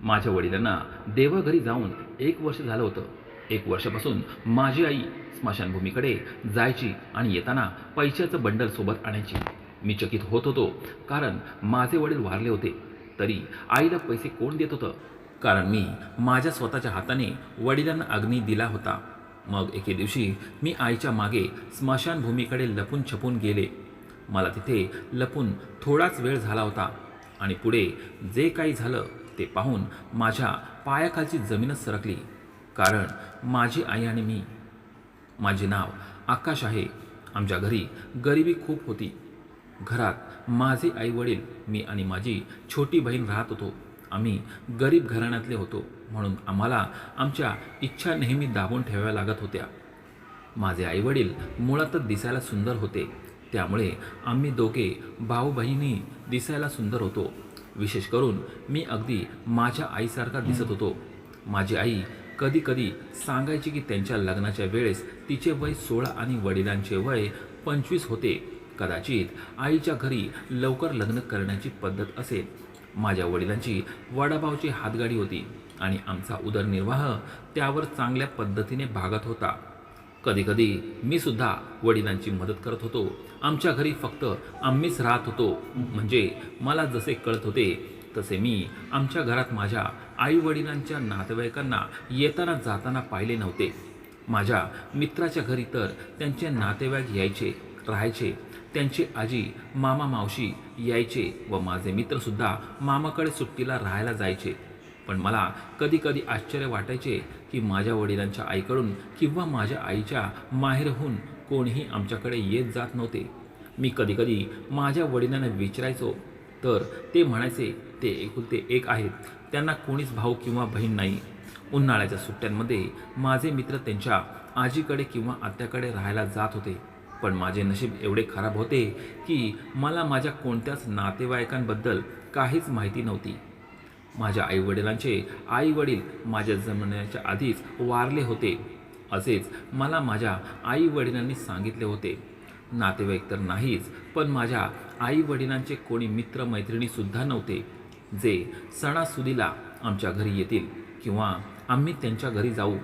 माझ्या वडिलांना देवाघरी जाऊन एक वर्ष झालं होतं. एक वर्षापासून माझी आई स्मशानभूमीकडे जायची आणि येताना पैशाचं बंडल सोबत आणायची. मी चकित होत होतो कारण माझे वडील वारले होते. तरी आईला पैसे कोण देत होतं? कारण मी माझ्या स्वतःच्या हाताने वडिलांना अग्नी दिला होता. मग एके दिवशी मी आईच्या मागे स्मशानभूमीकडे लपून छपून गेले. मला तिथे लपून थोडाच वेळ झाला होता. आणि पुढे जे काही झालं ते पाहून माझ्या पायाखालची जमीनच सरकली. कारण माझी आई आणि मी माझे नाव आकाश आहे आमच्या घरी गरिबी खूप होती. घरात माझे आई वडील मी आणि माझी छोटी बहीण राहत होतो. आम्ही गरीब घराण्यातले होतो म्हणून आम्हाला आमच्या इच्छा नेहमी दाबून ठेवाव्या लागत होत्या. माझे आईवडील मुळातच दिसायला सुंदर होते. त्यामुळे आम्ही दोघे भाऊ बहिणी दिसायला सुंदर होतो. विशेष करून मी अगदी माझ्या आईसारखा दिसत होतो. माझी आई कधी कधी सांगायची की त्यांच्या लग्नाच्या वेळेस तिचे वय सोळा आणि वडिलांचे वय पंचवीस होते. कदाचित आईच्या घरी लवकर लग्न करण्याची पद्धत असेल. माझ्या वडिलांची वडापावची हातगाडी होती आणि आमचा उदरनिर्वाह त्यावर चांगल्या पद्धतीने भागत होता. कधीकधी मी सुद्धा वडिलांची मदत करत होतो. आमच्या घरी फक्त आम्हीच राहत होतो. म्हणजे मला जसे कळत होते तसे मी आमच्या घरात माझ्या आईवडिलांच्या नातेवाईकांना येताना जाताना पाहिले नव्हते. माझ्या मित्राच्या घरी तर त्यांचे नातेवाईक यायचे राहायचे. त्यांचे आजी मामा मावशी यायचे व माझे मित्रसुद्धा मामाकडे सुट्टीला राहायला जायचे. पण मला कधी कधी आश्चर्य वाटायचे की माझ्या वडिलांच्या आईकडून किंवा माझ्या आईच्या माहेरहून कोणीही आमच्याकडे येत जात नव्हते. मी कधीकधी माझ्या वडिलांना विचारायचो तर ते म्हणायचे ते एकुलते एक आहेत. त्यांना कोणीच भाऊ किंवा बहीण नाही. उन्हाळ्याच्या सुट्ट्यांमध्ये माझे मित्र त्यांच्या आजीकडे किंवा आत्याकडे राहायला जात होते. पण माझे नशीब एवढे खराब होते की मला माझ्या कोणत्याच नातेवाईकांबद्दल काहीच माहिती नव्हती. माझ्या आईवडिलांचे आई वडील माझ्या जन्मण्याच्या आधीच वारले होते. असेच मला माझ्या आई वडिलांनी सांगितले होते. नातेवाईक तर नाहीच पण माझ्या आई वडिलांचे कोणी मित्रमैत्रिणीसुद्धा नव्हते जे सणासुदीला आमच्या घरी येतील किंवा आम्ही त्यांच्या घरी जाऊ.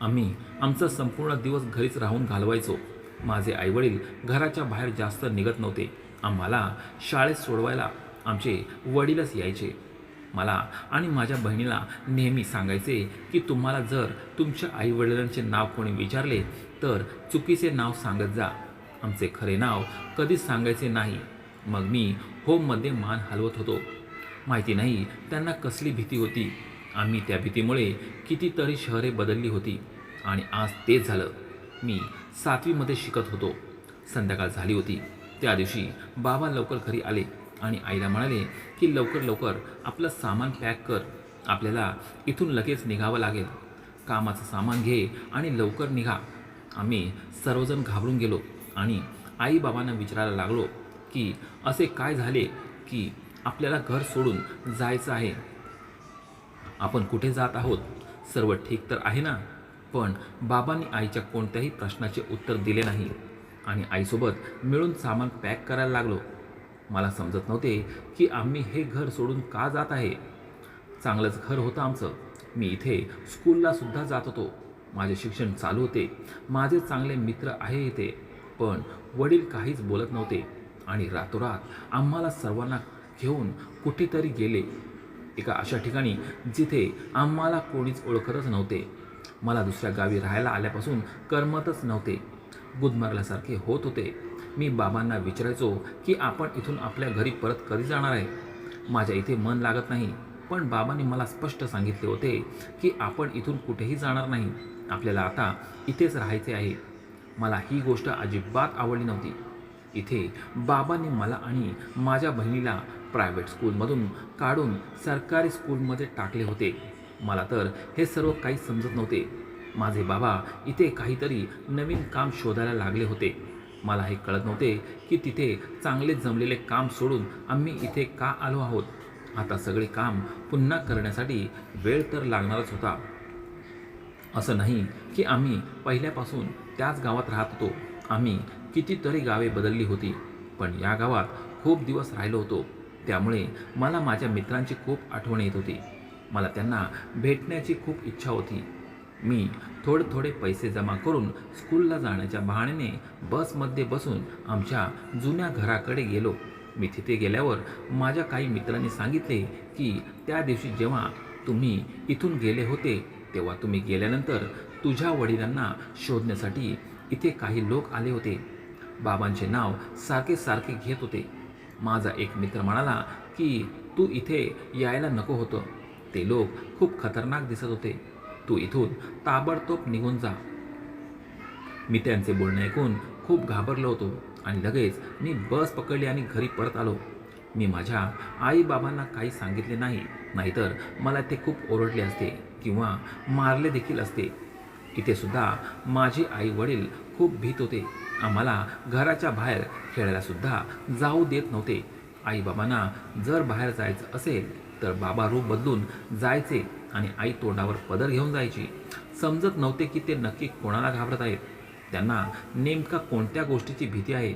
आम्ही आमचा संपूर्ण दिवस घरीच राहून घालवायचो. माझे आईवडील घराच्या बाहेर जास्त निघत नव्हते. आम्हाला शाळेत सोडवायला आमचे वडीलच यायचे. मला आणि माझ्या बहिणीला नेहमी सांगायचे की तुम्हाला जर तुमच्या आईवडिलांचे नाव कोणी विचारले तर चुकीचे नाव सांगत जा. आमचे खरे नाव कधीच सांगायचे नाही. मग मी होममध्ये मान हलवत होतो. माहिती नाही त्यांना कसली भीती होती. आम्ही त्या भीतीमुळे कितीतरी शहरे बदलली होती. आणि आज तेच झालं. मी सातवीमध्ये शिकत होतो. संध्याकाळ झाली होती. त्या दिवशी बाबा लवकर घरी आले. आणि आईला म्हणाले की लवकर लवकर आपलं सामान पॅक कर. आपल्याला इथून लगेच निघावं लागेल. कामाचं सामान घे आणि लवकर निघा. आम्ही सर्वजण घाबरून गेलो आणि आई बाबांना विचारायला लागलो की असे काय झाले की आपल्याला घर सोडून जायचं आहे? आपण कुठे जात आहोत? सर्व ठीक तर आहे ना पण बाबांनी आईच्या कोणत्याही प्रश्नाचे उत्तर दिले नाही आणि आईसोबत मिळून सामान पॅक करायला लागलो. मला समजत नव्हते की आम्ही हे घर सोडून का जात आहे. चांगलंच घर होतं आमचं. मी इथे स्कूलला सुद्धा जात होतो. माझे शिक्षण चालू होते. माझे चांगले मित्र आहे इथे. पण वडील काहीच बोलत नव्हते. आणि रातोरात आम्हाला सर्वांना घेऊन कुठेतरी गेले. एका अशा ठिकाणी जिथे आम्हाला कोणीच ओळखतच नव्हते. मला दुसऱ्या गावी राहायला आल्यापासून करमतच नव्हते. गुदमरल्यासारखे होत होते. मी बाबांना विचारायचो की आपण इथून आपल्या घरी परत कधी जाणार आहे? माझ्या इथे मन लागत नाही. पण बाबांनी मला स्पष्ट सांगितले होते की आपण इथून कुठेही जाणार नाही. आपल्याला आता इथेच राहायचे आहे. मला ही गोष्ट अजिबात आवडली नव्हती. इथे बाबांनी मला आणि माझ्या बहिणीला प्रायव्हेट स्कूलमधून काढून सरकारी स्कूलमध्ये टाकले होते. मला तर हे सर्व काही समजत नव्हते. माझे बाबा इथे काहीतरी नवीन काम शोधायला लागले होते. मला हे कळत नव्हते की तिथे चांगले जमलेले काम सोडून आम्ही इथे का आलो आहोत. आता सगळे काम पुन्हा करण्यासाठी वेळ तर लागणारच होता. असं नाही की आम्ही पहिल्यापासून त्याच गावात राहत होतो. आम्ही कितीतरी गावे बदलली होती पण या गावात खूप दिवस राहिलो होतो. त्यामुळे मला माझ्या मित्रांची खूप आठवण येत होती. मला त्यांना भेटण्याची खूप इच्छा होती. मी थोडे थोडे पैसे जमा करून स्कूलला जाण्याच्या बहाण्याने बसमध्ये बसून आमच्या जुन्या घराकडे गेलो. मी तिथे गेल्यावर माझ्या काही मित्रांनी सांगितले की त्या दिवशी जेव्हा तुम्ही इथून गेले होते तेव्हा तुम्ही गेल्यानंतर तुझ्या वडिलांना शोधण्यासाठी इथे काही लोक आले होते. बाबांचे नाव सारखे सारखे घेत होते. माझा एक मित्र म्हणाला की तू इथे यायला नको होतं. ते लोक खूप खतरनाक दिसत होते. तू इथून ताबडतोब निघून जा. मी त्यांचे बोलणे ऐकून खूप घाबरलो होतो आणि लगेच मी बस पकडली आणि घरी परत आलो. मी माझ्या आईबाबांना काही सांगितले नाही नाहीतर मला ते खूप ओरडले असते किंवा मारले देखील असते. इथे सुद्धा माझे आई वडील खूप भीत होते. आम्हाला घराच्या बाहेर खेळायलासुद्धा जाऊ देत नव्हते. आईबाबांना जर बाहेर जायचं असेल तर बाबा रूप बदलून जायचे. आणि आई तोंडावर पदर घेऊन जायची. समजत नव्हते की ते नक्की कोणाला घाबरत आहेत. त्यांना नेमका कोणत्या गोष्टीची भीती आहे?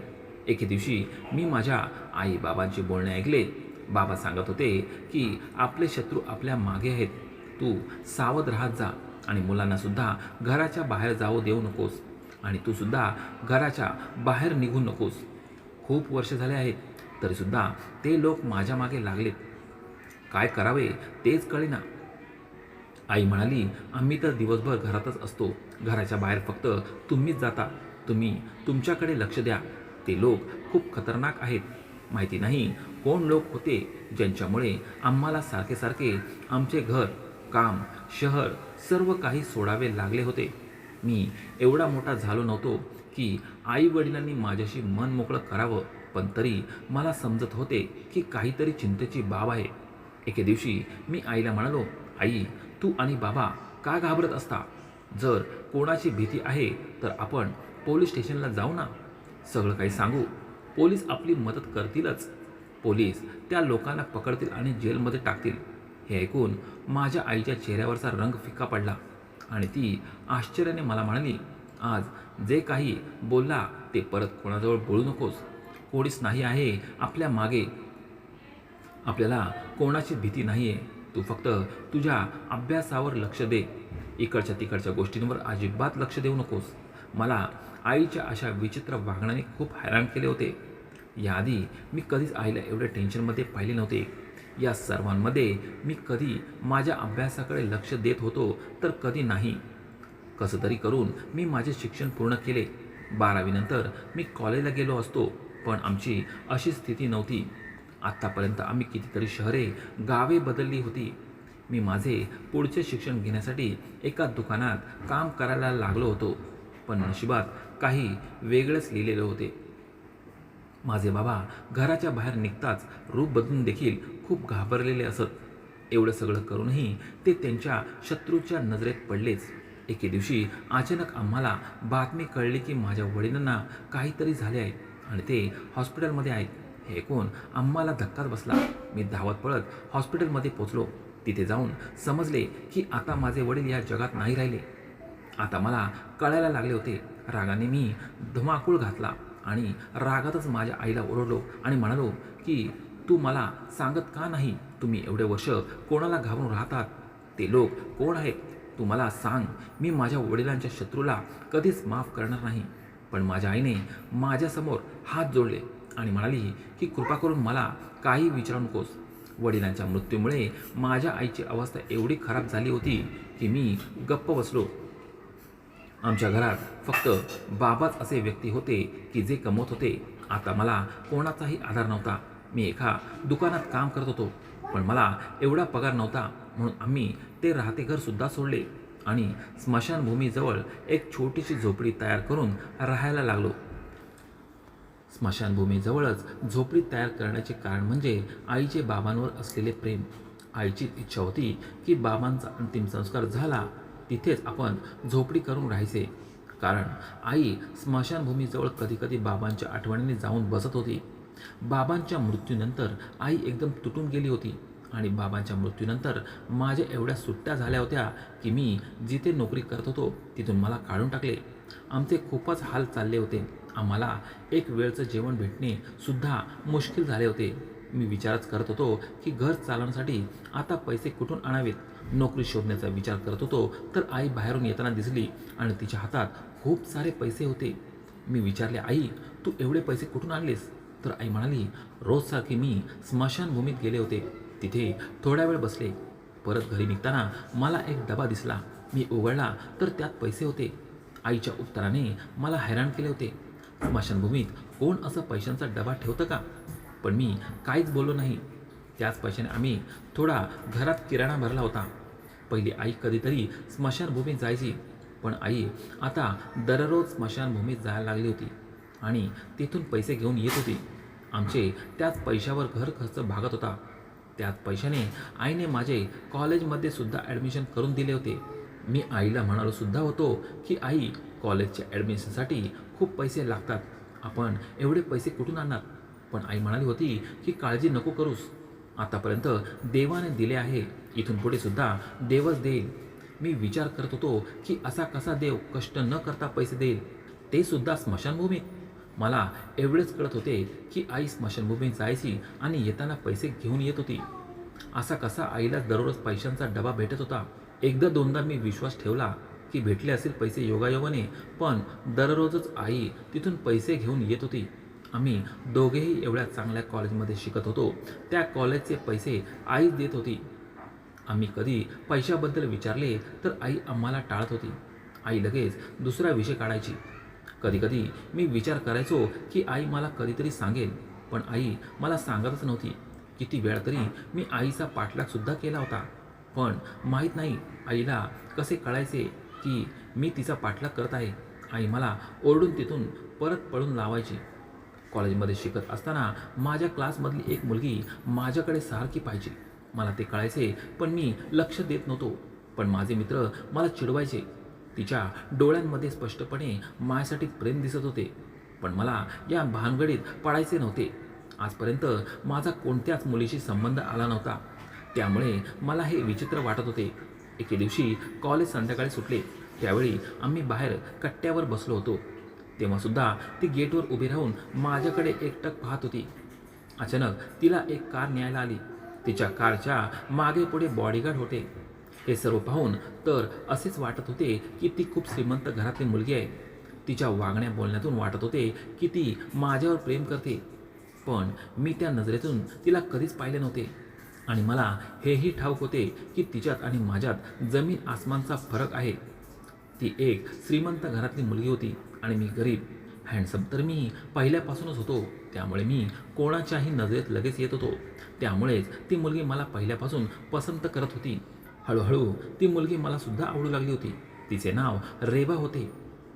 एके दिवशी मी माझ्या आई बाबांचे बोलणे ऐकले. बाबा सांगत होते की आपले शत्रू आपल्या मागे आहेत. तू सावध राहत जा आणि मुलांनासुद्धा घराच्या बाहेर जाऊ देऊ नकोस. आणि तू सुद्धा घराच्या बाहेर निघू नकोस. खूप वर्ष झाले आहेत. तरीसुद्धा ते लोक माझ्या मागे लागलेत. काय करावे तेच कळेना. आई म्हणाली आम्ही तर दिवसभर घरातच असतो. घराच्या बाहेर फक्त तुम्हीच जाता. तुम्ही तुमच्याकडे लक्ष द्या. ते लोक खूप खतरनाक आहेत. माहिती नाही कोण लोक होते ज्यांच्यामुळे आम्हाला सारखे सारखे आमचे घर काम शहर सर्व काही सोडावे लागले होते. मी एवढा मोठा झालो नव्हतो की आई वडिलांनी माझ्याशी मन मोकळं करावं. पण तरी मला समजत होते की काहीतरी चिंतेची बाब आहे. एके दिवशी मी आईला म्हणालो आई तू आणि बाबा का घाबरत असता? जर कोणाची भीती आहे तर आपण पोलीस स्टेशनला जाऊ ना. सगळं काही सांगू. पोलीस आपली मदत करतीलच. पोलीस त्या लोकांना पकडतील आणि जेलमध्ये टाकतील. हे ऐकून माझ्या आईच्या चेहऱ्यावरचा रंग फिक्का पडला आणि ती आश्चर्याने मला म्हणाली आज जे काही बोलला ते परत कोणाजवळ बोलू नकोस. कोणीच नाही आहे आपल्या मागे. आपल्याला कोणाची भीती नाही आहे तू फक्त तुझ्या अभ्यासावर लक्ष दे. इकडच्या तिकडच्या गोष्टींवर अजिबात लक्ष देऊ नकोस. मला आईच्या अशा विचित्र वागण्याने खूप हैराण केले होते. याआधी मी कधीच आईला एवढ्या टेन्शनमध्ये पाहिले नव्हते. या सर्वांमध्ये मी कधी माझ्या अभ्यासाकडे लक्ष देत होतो तर कधी नाही. कसं तरी करून मी माझे शिक्षण पूर्ण केले. बारावीनंतर मी कॉलेजला गेलो असतो पण आमची अशी स्थिती नव्हती. आत्तापर्यंत आम्ही कितीतरी शहरे गावे बदलली होती. मी माझे पुढचे शिक्षण घेण्यासाठी एका दुकानात काम करायला लागलो होतो. पण नशिबात काही वेगळंच लिहिलेलं होते. माझे बाबा घराच्या बाहेर निघताच रूप बदलून देखील खूप घाबरलेले असत. एवढं सगळं करूनही ते त्यांच्या शत्रूच्या नजरेत पडलेच. एके दिवशी अचानक आम्हाला बातमी कळली की माझ्या वडिलांना काहीतरी झाले आहे आणि ते हॉस्पिटलमध्ये आहेत. हे ऐकून आम्हाला धक्काच बसला. मी धावत पळत हॉस्पिटलमध्ये पोचलो. तिथे जाऊन समजले की आता माझे वडील या जगात नाही राहिले. आता मला कळायला लागले होते. रागाने मी धुमाकूळ घातला आणि रागातच माझ्या आईला ओरडलो आणि म्हणालो की तू मला सांगत का नाही? तुम्ही एवढे वर्ष कोणाला घाबरून राहतात? ते लोक कोण आहेत? तू मला सांग. मी माझ्या वडिलांच्या शत्रूला कधीच माफ करणार नाही. पण माझ्या आईने माझ्यासमोर हात जोडले. आणि म्हणाली की कृपा करून मला काही विचारू नकोस. वडिलांच्या मृत्यूमुळे माझ्या आईची अवस्था एवढी खराब झाली होती की मी गप्प बसलो. आमच्या घरात फक्त बाबाच असे व्यक्ती होते की जे कमवत होते. आता मला कोणाचाही आधार नव्हता. मी एका दुकानात काम करत होतो. पण मला एवढा पगार नव्हता. म्हणून आम्ही ते राहते घरसुद्धा सोडले. आणि स्मशानभूमीजवळ एक छोटीशी झोपडी तयार करून राहायला लागलो. स्मशानभूमीजवळच झोपडी तयार करण्याचे कारण म्हणजे आईचे बाबांवर असलेले प्रेम. आईची इच्छा होती की बाबांचा अंतिम संस्कार झाला तिथेच आपण झोपडी करून राहायचे. कारण आई स्मशानभूमीजवळ कधीकधी बाबांच्या आठवणीने जाऊन बसत होती. बाबांच्या मृत्यूनंतर आई एकदम तुटून गेली होती आणि बाबांच्या मृत्यूनंतर माझ्या एवढ्या सुट्ट्या झाल्या होत्या की मी जिथे नोकरी करत होतो तिथून मला काढून टाकले. आमचे खूपच हाल चालले होते. आम्हाला एक वेळचं जेवण भेटणे सुद्धा मुश्किल झाले होते. मी विचारच करत होतो की घर चालवण्यासाठी आता पैसे कुठून आणावेत? नोकरी शोधण्याचा विचार करत होतो तर आई बाहेरून येताना दिसली आणि तिच्या हातात खूप सारे पैसे होते. मी विचारले आई तू एवढे पैसे कुठून आणलेस? तर आई म्हणाली रोजसारखी मी स्मशानभूमीत गेले होते. तिथे थोडा वेळ बसले. परत घरी निघताना मला एक डबा दिसला. मी उघडला तर त्यात पैसे होते. आईच्या उत्तराने मला हैराण केले होते. स्मशानभूमीत कोण असं पैशांचा डबा ठेवतं का? पण मी काहीच बोललो नाही. त्याच पैशाने आम्ही थोडा घरात किराणा भरला होता. पहिली आई कधीतरी स्मशानभूमीत जायची पण आई आता दररोज स्मशानभूमीत जायला लागली होती आणि तिथून पैसे घेऊन येत होती. आमचे त्याच पैशावर घर खर्च भागत होता. त्याच पैशाने आईने माझे कॉलेजमध्ये सुद्धा ॲडमिशन करून दिले होते. मी आईला म्हणालोसुद्धा होतो की आई कॉलेजच्या ॲडमिशनसाठी खूप पैसे लागतात. आपण एवढे पैसे कुठून आणणार? पण आई म्हणाली होती की काळजी नको करूस. आतापर्यंत देवाने दिले आहे. इथून पुढे सुद्धा देवच देईल. मी विचार करत होतो की असा कसा देव कष्ट न करता पैसे देईल? ते सुद्धा स्मशानभूमीत मला एवढेच कळत होते की आई स्मशानभूमीत जायची आणि येताना पैसे घेऊन येत होती. असा कसा आईला दररोज पैशांचा डबा भेटत होता? एकदा दोनदा मी विश्वास ठेवला की भेटले असेल पैसे योगायोगाने पण दररोजच आई तिथून पैसे घेऊन येत होती. आम्ही दोघेही एवढ्या चांगल्या कॉलेजमध्ये शिकत होतो. त्या कॉलेजचे पैसे आईच देत होती. आम्ही कधी पैशाबद्दल विचारले तर आई आम्हाला टाळत होती. आई लगेच दुसरा विषय काढायची. कधीकधी मी विचार करायचो की आई मला कधीतरी सांगेल पण आई मला सांगतच नव्हती. किती वेळा तरी मी आईचा पाठलागसुद्धा केला होता. पण माहीत नाही आईला कसे कळायचे की मी तिचा पाठलाग करत आहे. आई मला ओरडून तिथून परत पळून लावायची. कॉलेजमध्ये शिकत असताना माझ्या क्लासमधली एक मुलगी माझ्याकडे सारखी पाहिजे मला ते कळायचे पण मी लक्ष देत नव्हतो. पण माझे मित्र मला चिडवायचे. तिच्या डोळ्यांमध्ये स्पष्टपणे माझ्यासाठी प्रेम दिसत होते. पण मला या भानगडीत पडायचे नव्हते. आजपर्यंत माझा कोणत्याच मुलीशी संबंध आला नव्हता. त्यामुळे मला हे विचित्र वाटत होते. एके दिवशी कॉलेज संध्याकाळी सुटले. त्यावेळी आम्ही बाहेर कट्ट्यावर बसलो होतो. तेव्हासुद्धा ती गेटवर उभी राहून माझ्याकडे एकटक पाहत होती. अचानक तिला एक कार न्यायला आली. तिच्या कारच्या मागे पुढे बॉडीगार्ड होते. हे सर्व पाहून तर असेच वाटत होते की ती खूप श्रीमंत घरातली मुलगी आहे. तिच्या वागण्या बोलण्यातून वाटत होते की ती माझ्यावर प्रेम करते. पण मी त्या नजरेतून तिला कधीच पाहिले नव्हते. आणि मला हेही ठाऊक होते की तिच्यात आणि माझ्यात जमीन आसमानचा फरक आहे. ती एक श्रीमंत घरातली मुलगी होती आणि मी गरीब हँडसम तर मी पहिल्यापासूनच होतो. त्यामुळे मी कोणाच्याही नजरेत लगेच येत होतो. त्यामुळेच ती मुलगी मला पहिल्यापासून पसंत करत होती. हळूहळू ती मुलगी मला सुद्धा आवडू लागली होती. तिचे नाव रेबा होते.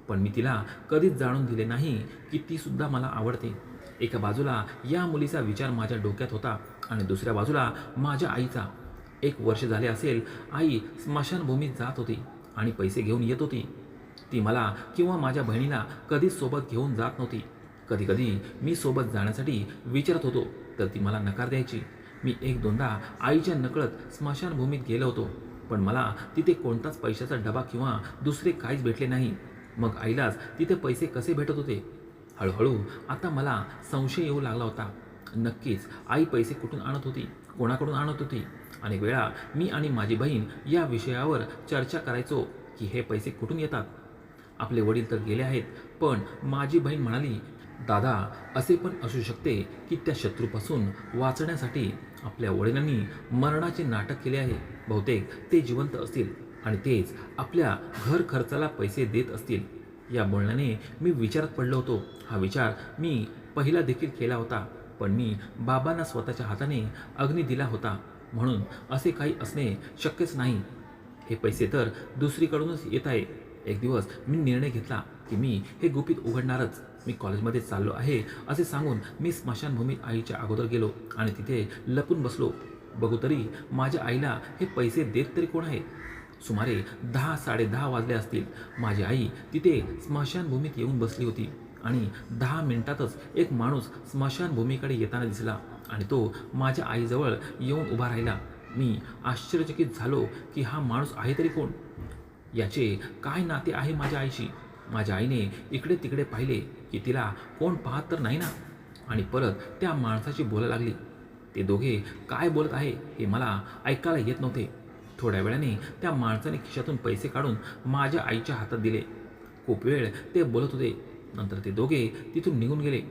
पण मी तिला कधीच जाणून दिले नाही की ती सुद्धा मला आवडते. एका बाजूला या मुलीचा विचार माझ्या डोक्यात होता आणि दुसऱ्या बाजूला माझ्या आईचा. एक वर्ष झाले असेल आई स्मशानभूमीत जात होती आणि पैसे घेऊन येत होती. ती मला किंवा माझ्या बहिणीला कधीच सोबत घेऊन जात नव्हती. कधीकधी मी सोबत जाण्यासाठी विचारत होतो तर ती मला नकार द्यायची. मी एक दोनदा आईच्या नकळत स्मशानभूमीत गेलो होतो पण मला तिथे कोणताच पैशाचा डबा किंवा दुसरे काहीच भेटले नाही. मग आईलाच तिथे पैसे कसे भेटत होते? हळूहळू आता मला संशय येऊ लागला होता. नक्कीच आई पैसे कुठून आणत होती? कोणाकडून आणत होती? अनेक वेळा मी आणि माझी बहीण या विषयावर चर्चा करायचो की हे पैसे कुठून येतात? आपले वडील तर गेले आहेत पण माझी बहीण म्हणाली दादा असे पण असू शकते की त्या शत्रूपासून वाचण्यासाठी आपल्या वडिलांनी मरणाचे नाटक केले आहे. बहुतेक ते जिवंत असतील आणि तेच आपल्या घर खर्चाला पैसे देत असतील. या बोलण्याने मी विचारात पडलो होतो. हा विचार मी पहिला देखील केला होता पण मी बाबांना स्वतःच्या हाताने अग्नी दिला होता. म्हणून असे काही असणे शक्यच नाही. हे पैसे तर दुसरीकडूनच येत आहे. एक दिवस मी निर्णय घेतला की मी हे गुपित उघडणारच. मी कॉलेजमध्ये चाललो आहे असे सांगून मी स्मशानभूमीत आईच्या अगोदर गेलो आणि तिथे लपून बसलो. बघू तरी माझ्या आईला हे पैसे देत तरी कोण आहे? सुमारे दहा साडेदहा वाजले असतील. माझी आई तिथे स्मशानभूमीत येऊन बसली होती आणि दहा मिनिटातच एक माणूस स्मशानभूमीकडे येताना दिसला आणि तो माझ्या आईजवळ येऊन उभा राहिला. मी आश्चर्यचकित झालो की हा माणूस आहे तरी कोण? याचे काय नाते आहे माझ्या आईशी? माझ्या आईने इकडे तिकडे पाहिले की तिला कोण पाहत तर नाही ना? आणि परत त्या माणसाची बोला लागली. ते दोघे काय बोलत आहे हे मला ऐकायला येत नव्हते. थोड्या वेळाने त्या माणसाने खिशातून पैसे काढून माझ्या आईच्या हातात दिले. खूप वेळ ते बोलत होते. नंतर ते दोघे तिथून निघून गेले.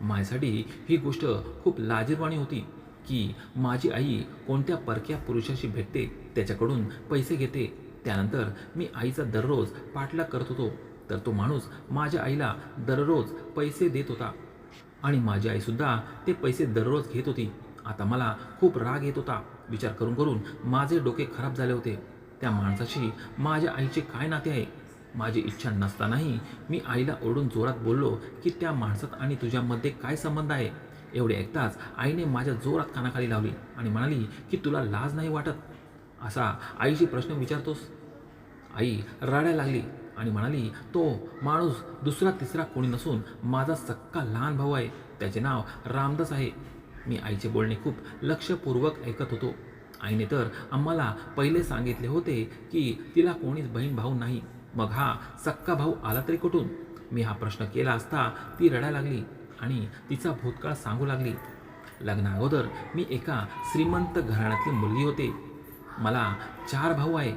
माझ्यासाठी ही गोष्ट खूप लाजीरवाणी होती की माझी आई कोणत्या परक्या पुरुषाशी भेटते त्याच्याकडून पैसे घेते. त्यानंतर मी आईचा दररोज पाठलाग करत होतो. तर तो माणूस माझ्या आईला दररोज पैसे देत होता. आणि माझी आईसुद्धा ते पैसे दररोज घेत होती. आता मला खूप राग येत होता. विचार करून करून माझे डोके खराब झाले होते. त्या माणसाशी माझ्या आईचे काय नाते आहे? माझी इच्छा नसतानाही मी आईला ओरडून जोरात बोललो की त्या माणसात आणि तुझ्यामध्ये काय संबंध आहे? एवढे ऐकताच आईने माझ्या जोरात कानाखाली लावली आणि म्हणाली की तुला लाज नाही वाटत? असा आईशी प्रश्न विचारतोस? आई रडायला लागली आणि म्हणाली तो माणूस दुसरा तिसरा कोणी नसून माझा सक्का लहान भाऊ आहे. त्याचे नाव रामदास आहे. मी आईचे बोलणे खूप लक्षपूर्वक ऐकत होतो. आईने तर आम्हाला पहिले सांगितले होते की तिला कोणीच बहीण भाऊ नाही. मग हा सक्का भाऊ आला तरी कुठून? मी हा प्रश्न केला असता ती रडायला लागली आणि तिचा भूतकाळ सांगू लागली. लग्नाअगोदर मी एका श्रीमंत घराण्यातली मुलगी होते. मला चार भाऊ आहे.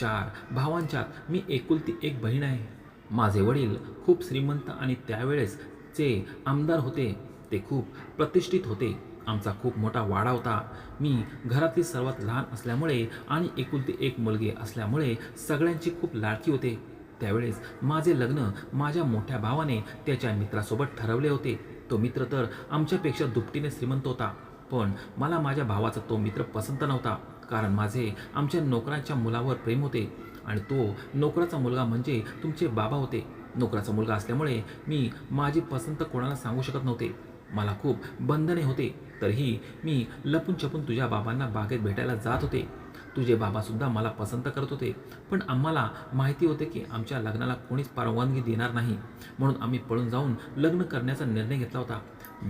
चार भावांच्यात मी एकुलती एक बहीण आहे. माझे वडील खूप श्रीमंत आणि त्यावेळेसचे आमदार होते. ते खूप प्रतिष्ठित होते. आमचा खूप मोठा वाडा होता. मी घरातली सर्वात लहान असल्यामुळे आणि एकुलती एक मुलगी असल्यामुळे सगळ्यांची खूप लाडकी होते. त्यावेळेस माझे लग्न माझ्या मोठ्या भावाने त्याच्या मित्रासोबत ठरवले होते. तो मित्र तर आमच्यापेक्षा दुपटीने श्रीमंत होता. पण मला माझ्या भावाचा तो मित्र पसंत नव्हता. कारण माझे आमच्या नोकरांच्या मुलावर प्रेम होते. आणि तो नोकराचा मुलगा म्हणजे तुमचे बाबा होते. नोकराचा मुलगा असल्यामुळे मी माझी पसंत कोणाला सांगू शकत नव्हते. मला खूप बंधने होते. तरीही मी लपून छपून तुझ्या बाबांना बागेत भेटायला जात होते. तुझे बाबासुद्धा मला पसंत करत होते. पण आम्हाला माहिती होते की आमच्या लग्नाला कोणीच परवानगी देणार नाही. म्हणून आम्ही पळून जाऊन लग्न करण्याचा निर्णय घेतला होता.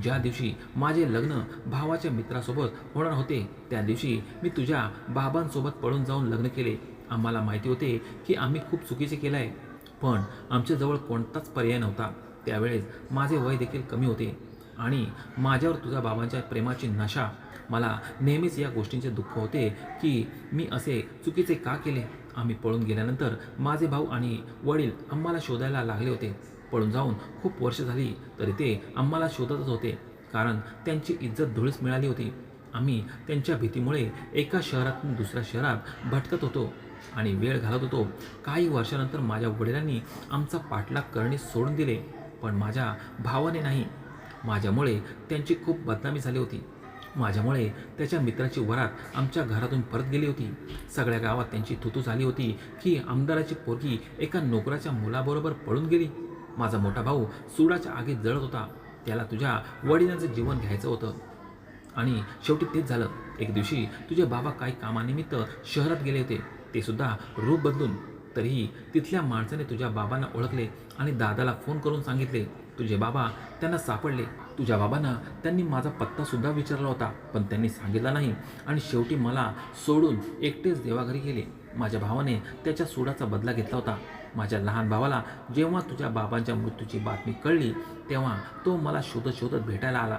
ज्या दिवशी माझे लग्न भावाच्या मित्रासोबत होणार होते त्या दिवशी मी तुझ्या बाबांसोबत पळून जाऊन लग्न केले. आम्हाला माहिती होते की आम्ही खूप चुकीचे केलं आहे पण आमच्याजवळ कोणताच पर्याय नव्हता. त्यावेळेस माझे वय देखील कमी होते. आणि माझ्यावर तुझ्या बाबांच्या प्रेमाची नशा मला नेहमीच या गोष्टींचे दुःख होते की मी असे चुकीचे का केले? आम्ही पळून गेल्यानंतर माझे भाऊ आणि वडील आम्हाला शोधायला लागले होते. पळून जाऊन खूप वर्ष झाली तरी ते आम्हाला शोधतच होते. कारण त्यांची इज्जत धुळीस मिळाली होती. आम्ही त्यांच्या भीतीमुळे एका शहरातून दुसऱ्या शहरात भटकत होतो आणि वेळ घालत होतो. काही वर्षानंतर माझ्या वडिलांनी आमचा पाठलाग करणे सोडून दिले. पण माझ्या भावाने नाही. माझ्यामुळे त्यांची खूप बदनामी झाली होती. माझ्यामुळे त्याच्या मित्राची वरात आमच्या घरातून परत गेली होती. सगळ्या गावात त्यांची थुतू झाली होती की आमदाराची पोरगी एका नोकराच्या मुलाबरोबर पळून गेली. माझा मोठा भाऊ सुडाच्या आगीत जळत होता. त्याला तुझ्या वडिलांचं जीवन घ्यायचं होतं. आणि शेवटी तेच झालं. एक दिवशी तुझे बाबा काही कामानिमित्त शहरात गेले होते. ते सुद्धा रूप बदलून तरीही तिथल्या माणसाने तुझ्या बाबांना ओळखले आणि दादाला फोन करून सांगितले. तुझे बाबा त्यांना सापडले. तुझ्या बाबांना त्यांनी माझा पत्तासुद्धा विचारला होता पण त्यांनी सांगितला नाही. आणि शेवटी मला सोडून एकटेच देवाघरी गेले. माझ्या भावाने त्याच्या सोडाचा बदला घेतला होता. माझ्या लहान भावाला जेव्हा तुझ्या बाबांच्या मृत्यूची बातमी कळली तेव्हा तो मला शोधत शोधत भेटायला आला.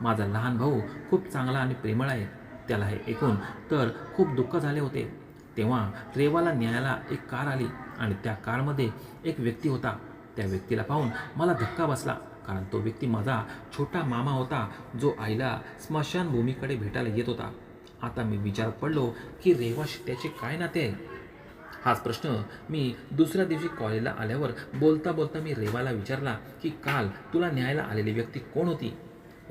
माझा लहान भाऊ खूप चांगला आणि प्रेमळ आहे. त्याला हे ऐकून तर खूप दुःख झाले होते. तेव्हा रेवाला न्यायला एक कार आली आणि त्या कारमध्ये एक व्यक्ती होता. त्या व्यक्तीला पाहून मला धक्का बसला. कारण तो व्यक्ती माझा छोटा मामा होता जो आईला स्मशानभूमीकडे भेटायला येत होता. आता मी विचारात पडलो की रेवाशी त्याचे काय नाते आहे? हाच प्रश्न मी दुसऱ्या दिवशी कॉलेजला आल्यावर बोलता बोलता मी रेवाला विचारला की काल तुला न्यायला आलेली व्यक्ती कोण होती?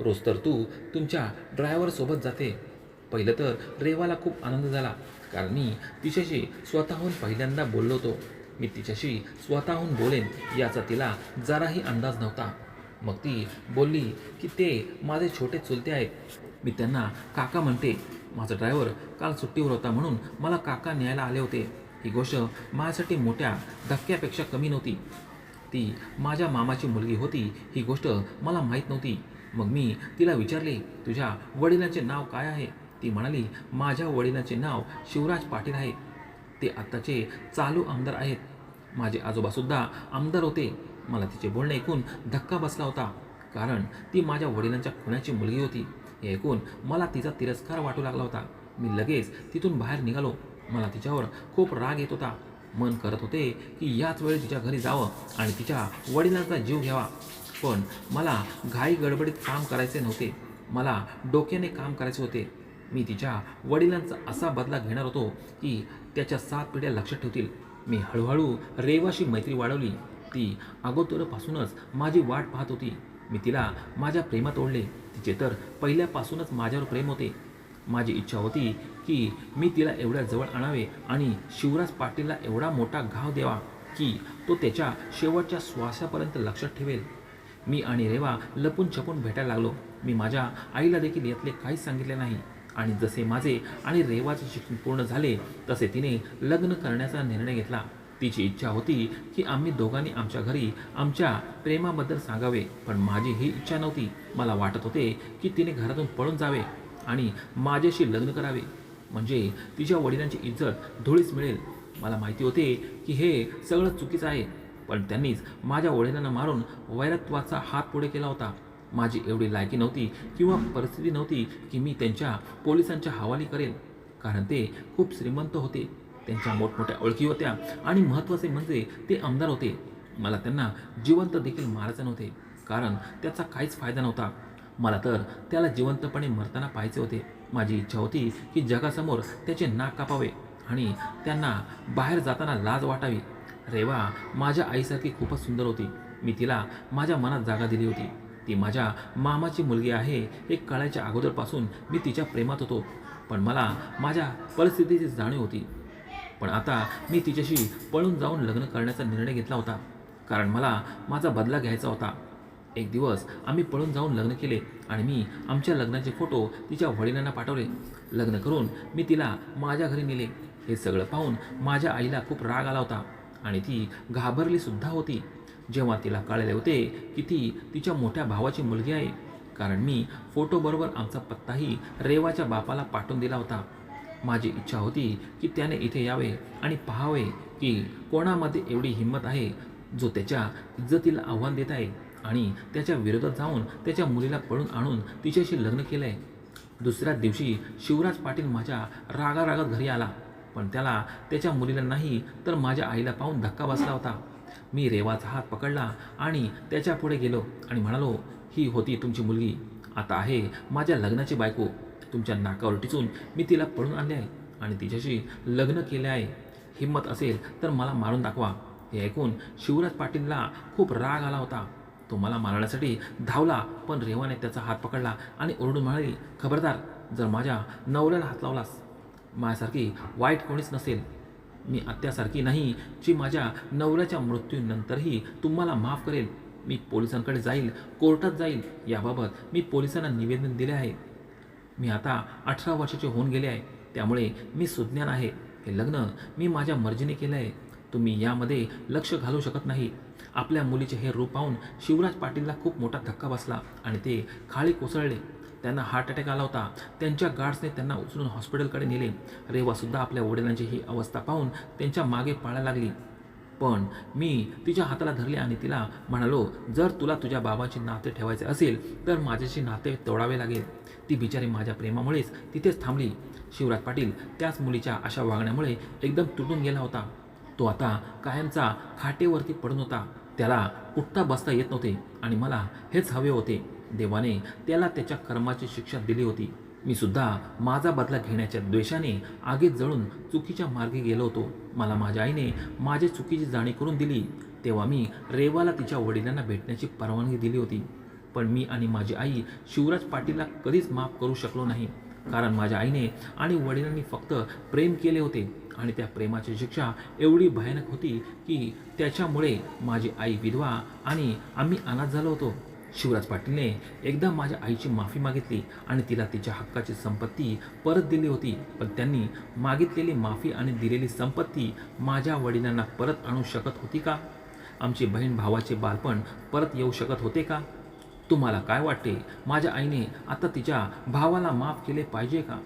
रोज तर तू तुमच्या ड्रायव्हरसोबत जाते. पहिलं तर रेवाला खूप आनंद झाला कारण मी तिच्याशी स्वतःहून पहिल्यांदा बोललो होतो. मी तिच्याशी स्वतःहून बोलेन याचा तिला जराही अंदाज नव्हता. मग ती बोलली की ते माझे छोटे चुलते आहेत. मी त्यांना काका म्हणते. माझा ड्रायव्हर काल सुट्टीवर होता म्हणून मला काका न्यायला आले होते. ही गोष्ट माझ्यासाठी मोठ्या धक्क्यापेक्षा कमी नव्हती. ती माझ्या मामाची मुलगी होती. ही गोष्ट मला माहीत नव्हती. मग मी तिला विचारले तुझ्या वडिलांचे नाव काय आहे? ती म्हणाली माझ्या वडिलांचे नाव शिवराज पाटील आहे. ते आत्ताचे चालू आमदार आहेत. माझे आजोबासुद्धा आमदार होते. मला तिचे बोलणे ऐकून धक्का बसला होता. कारण ती माझ्या वडिलांच्या खुण्याची मुलगी होती. हे ऐकून मला तिचा तिरस्कार वाटू लागला होता. मी लगेच तिथून बाहेर निघालो. मला तिच्यावर खूप राग येत होता. मन करत होते की याच वेळी तिच्या घरी जावं आणि तिच्या वडिलांचा जीव घ्यावा. पण मला घाई गडबडीत काम करायचे नव्हते. मला डोक्याने काम करायचे होते. मी तिच्या वडिलांचा असा बदला घेणार होतो की त्याच्या सात पिढ्या लक्षात ठेवतील. मी हळूहळू रेवाशी मैत्री वाढवली. ती अगोदरपासूनच माझी वाट पाहत होती. मी तिला माझ्या प्रेमात ओढले. तिचे तर पहिल्यापासूनच माझ्यावर प्रेम होते. माझी इच्छा होती की मी तिला एवढ्या जवळ आणावे आणि शिवराज पाटीलला एवढा मोठा घाव द्यावा की तो त्याच्या शेवटच्या श्वासापर्यंत लक्षात ठेवेल. मी आणि रेवा लपून छपून भेटायला लागलो. मी माझ्या आईला देखील यातले काहीच सांगितले नाही. आणि जसे माझे आणि रेवाचे शिक्षण पूर्ण झाले तसे तिने लग्न करण्याचा निर्णय घेतला. तिची इच्छा होती की आम्ही दोघांनी आमच्या घरी आमच्या प्रेमाबद्दल सांगावे पण माझी ही इच्छा नव्हती. मला वाटत होते की तिने घरातून पळून जावे आणि माझ्याशी लग्न करावे. म्हणजे तिच्या वडिलांची इज्जत धुळीस मिळेल. मला माहिती होते की हे सगळं चुकीचं आहे. पण त्यांनीच माझ्या वडिलांना मारून वैरत्वाचा हात पुढे केला होता. माझी एवढी लायकी नव्हती किंवा परिस्थिती नव्हती की मी त्यांच्या पोलिसांच्या हवाली करेन. कारण ते खूप श्रीमंत होते. त्यांच्या मोठमोठ्या ओळखी होत्या आणि महत्त्वाचे म्हणजे ते आमदार होते. मला त्यांना जिवंत देखील मारायचे नव्हते. कारण त्याचा काहीच फायदा नव्हता. मला तर त्याला जिवंतपणे मरताना पाहायचे होते. माझी इच्छा होती की जगासमोर त्याचे नाक कापावे आणि त्यांना बाहेर जाताना लाज वाटावी. रेवा माझ्या आईसारखी खूपच सुंदर होती. मी तिला माझ्या मनात जागा दिली होती. ती माझ्या मामाची मुलगी आहे. हे कळायच्या अगोदरपासून मी तिच्या प्रेमात होतो. पण मला माझ्या परिस्थितीची जाणीव होती. पण आता मी तिच्याशी पळून जाऊन लग्न करण्याचा निर्णय घेतला होता. कारण मला माझा बदला घ्यायचा होता. एक दिवस आम्ही पळून जाऊन लग्न केले आणि मी आमच्या लग्नाचे फोटो तिच्या वडिलांना पाठवले. लग्न करून मी तिला माझ्या घरी नेले. हे सगळं पाहून माझ्या आईला खूप राग आला होता आणि ती घाबरलीसुद्धा होती. जेव्हा तिला कळले होते की ती तिच्या मोठ्या भावाची मुलगी आहे कारण मी फोटोबरोबर आमचा पत्ताही रेवाच्या बापाला पाठवून दिला होता. माझी इच्छा होती की त्याने इथे यावे आणि पाहावे की कोणामध्ये एवढी हिंमत आहे जो त्याच्या इज्जतीला आव्हान देत आहे आणि त्याच्या विरोधात जाऊन त्याच्या मुलीला पळून आणून तिच्याशी लग्न केलं आहे दुसऱ्याच दिवशी शिवराज पाटील माझ्या रागारागात घरी आला पण त्याला त्याच्या मुलीला नाही तर माझ्या आईला पाहून धक्का बसला होता. मी रेवाचा हात पकडला आणि त्याच्या पुढे गेलो आणि म्हणालो ही होती तुमची मुलगी. आता आहे माझ्या लग्नाची बायको. तुमच्या नाकावर टिचून मी तिला पळून आणले आहे आणि तिच्याशी लग्न केले आहे. हिंमत असेल तर मला मारून दाखवा. हे ऐकून शिवराज पाटीलला खूप राग आला होता. तो मला मारण्यासाठी धावला पण रेवाने त्याचा हात पकडला आणि ओरडून म्हणाली खबरदार जर माझ्या नवऱ्याला हात लावलास माझ्यासारखी वाईट कोणीच नसेल. मी आत्यासारखी नाही जी माझ्या नवऱ्याच्या मृत्यूनंतरही तुम्हाला माफ करेल. मी पोलिसांकडे जाईल कोर्टात जाईल. याबाबत मी पोलिसांना निवेदन दिले आहे. मी आता अठरा वर्षाचे होऊन गेले आहे. त्यामुळे मी सुज्ञान आहे. हे लग्न मी माझ्या मर्जीने केलं आहे. तुम्ही यामध्ये लक्ष घालू शकत नाही. आपल्या मुलीचे हे रूप पाहून शिवराज पाटीलला खूप मोठा धक्का बसला आणि ते खाली कोसळले. त्यांना हार्ट अटॅक आला होता. त्यांच्या गार्ड्सने त्यांना उचलून हॉस्पिटलकडे नेले. रेवासुद्धा आपल्या वडिलांची ही अवस्था पाहून त्यांच्या मागे पाळायला लागली. पण मी तिच्या हाताला धरले आणि तिला म्हणालो जर तुला तुझ्या बाबाचे नाते ठेवायचे असेल तर माझ्याशी नाते तोडावे लागेल ती बिचारी माझ्या प्रेमामुळेच तिथेच थांबली. शिवराज पाटील त्याच मुलीच्या अशा वागण्यामुळे एकदम तुटून गेला होता. तो आता कायमचा खाटेवरती पडून होता. त्याला उठता बसता येत नव्हते आणि मला हेच हवे होते. देवाने त्याला त्याच्या कर्माची शिक्षा दिली होती. मी सुद्धा माझा बदला घेण्याच्या द्वेषाने आगीत जळून चुकीच्या मार्गे गेलो होतो. मला माझ्या आईने माझ्या चुकीची जाणीव करून दिली. तेव्हा मी रेवाला तिच्या वडिलांना भेटण्याची परवानगी दिली होती. पण मी आणि माझी आई शिवराज पाटीलला कधीच माफ करू शकलो नाही. कारण माझ्या आईने आणि वडिलांनी फक्त प्रेम केले होते आणि त्या प्रेमाची शिक्षा एवढी भयानक होती की त्याच्यामुळे माझी आई विधवा आणि आम्ही अनाथ झालो होतो. शिवराज पाटीलने एकदा माझ्या आईची माफी मागितली आणि तिला तिच्या हक्काची संपत्ती परत दिली होती. पण त्यांनी मागितलेली माफी आणि दिलेली संपत्ती माझ्या वडिलांना परत आणू शकत होती का? आमची बहीण भावाचे बालपण परत येऊ शकत होते का? तुम्हाला काय वाटते? माझ्या आईने आता तिच्या भावाला माफ केले पाहिजे का?